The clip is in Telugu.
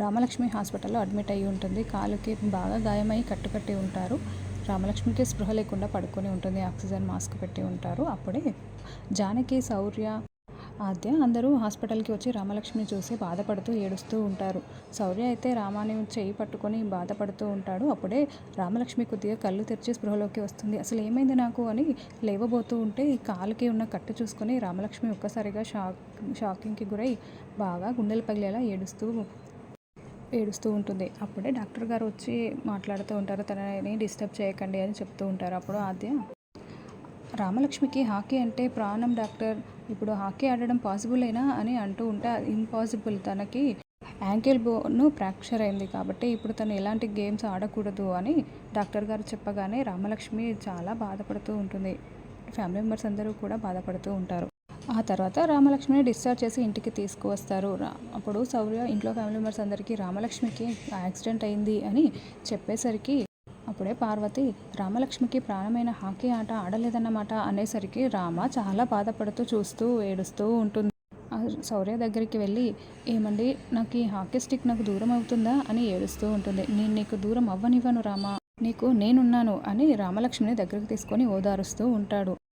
రామలక్ష్మి హాస్పిటల్లో అడ్మిట్ అయి ఉంటుంది. కాలుకి బాగా గాయమై కట్టుకట్టి ఉంటారు. రామలక్ష్మికి స్పృహ లేకుండా పడుకొని ఉంటుంది. ఆక్సిజన్ మాస్క్ పెట్టి ఉంటారు. అప్పుడే జానకి శౌర్య ఆద్య అందరూ హాస్పిటల్కి వచ్చి రామలక్ష్మిని చూసి బాధపడుతూ ఏడుస్తూ ఉంటారు. శౌర్య అయితే రామాని చేయి పట్టుకొని బాధపడుతూ ఉంటాడు. అప్పుడే రామలక్ష్మి కొద్దిగా కళ్ళు తెరిచి స్పృహలోకి వస్తుంది. అసలు ఏమైంది నాకు? అని లేవబోతూ ఉంటే ఈ కాలుకి ఉన్న కట్టు చూసుకొని రామలక్ష్మి ఒక్కసారిగా షాక్ షాకింగ్కి గురై బాగా గుండెలు పగిలేలా ఏడుస్తూ ఏడుస్తూ ఉంటుంది. అప్పుడే డాక్టర్ గారు వచ్చి మాట్లాడుతూ ఉంటారు. తనని డిస్టర్బ్ చేయకండి అని చెప్తూ ఉంటారు. అప్పుడు ఆద్య రామలక్ష్మికి హాకీ అంటే ప్రాణం డాక్టర్. ఇప్పుడు హాకీ ఆడడం పాసిబుల్ అయినా అని అంటూ ఉంటే. ఇంపాసిబుల్. తనకి యాంకిల్ బోన్ ఫ్రాక్చర్ అయింది కాబట్టి ఇప్పుడు తను ఎలాంటి గేమ్స్ ఆడకూడదు అని డాక్టర్ గారు చెప్పగానే రామలక్ష్మి చాలా బాధపడుతూ ఉంటుంది. ఫ్యామిలీ మెంబర్స్ అందరూ కూడా బాధపడుతూ ఉంటారు. ఆ తర్వాత రామలక్ష్మిని డిశ్చార్జ్ చేసి ఇంటికి తీసుకువస్తారు. రా- అప్పుడు సౌర్య ఇంట్లో ఫ్యామిలీ మెంబర్స్ అందరికీ రామలక్ష్మికి యాక్సిడెంట్ అయింది అని చెప్పేసరికి అప్పుడే పార్వతి రామలక్ష్మికి ప్రాణమైన హాకీ ఆట ఆడలేదన్నమాట అనేసరికి రామ చాలా బాధపడుతూ చూస్తూ ఏడుస్తూ ఉంటుంది. సౌర్య శౌర్య దగ్గరికి వెళ్ళి ఏమండి నాకు ఈ హాకీ స్టిక్ నాకు దూరం అవుతుందా? అని ఏడుస్తూ ఉంటుంది. నేను నీకు దూరం అవ్వనివ్వను రామా నీకు నేనున్నాను అని రామలక్ష్మిని దగ్గరికి తీసుకొని ఓదారుస్తూ ఉంటాడు.